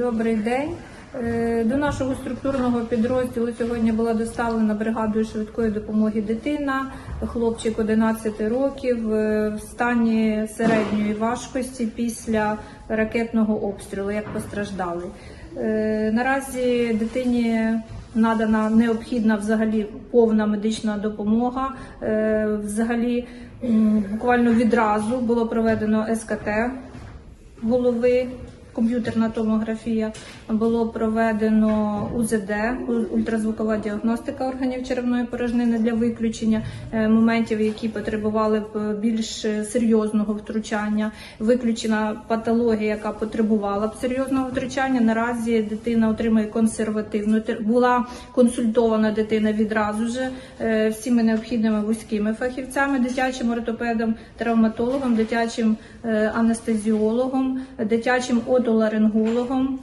Добрий день. Е, До нашого структурного підрозділу сьогодні була доставлена бригадою швидкої допомоги дитина, хлопчик 11 років е, в стані середньої важкості після ракетного обстрілу, як постраждалий. Е, Наразі дитині надана необхідна взагалі повна медична допомога. Взагалі, буквально відразу було проведено СКТ голови, комп'ютерна томографія, було проведено УЗД, ультразвукова діагностика органів черевної порожнини для виключення е, моментів, які потребували б більш серйозного втручання. Виключена патологія, яка потребувала б серйозного втручання. Наразі дитина отримує консервативну була консультована дитина відразу ж е, всіми необхідними вузькими фахівцями, дитячим ортопедом, травматологом, дитячим е, анестезіологом, дитячим отоларингологом.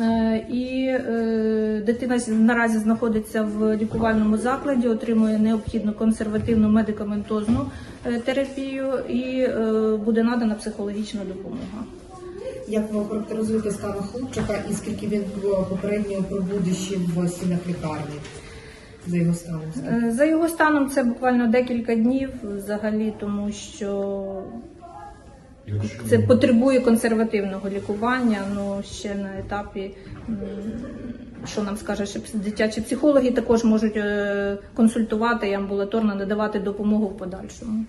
Е, І е, дитина наразі знаходиться в лікувальному закладі, отримує необхідну консервативну медикаментозну е, терапію і буде надана психологічна допомога. Як ви характеризуєте стан хлопчика і скільки він попередньо пробуде ще в стінах лікарні за його станом? За його станом це буквально декілька днів взагалі, тому що це потребує консервативного лікування, ну ще на етапі. Що нам скаже, що дитячі психологи також можуть е, консультувати і амбулаторно надавати допомогу в подальшому.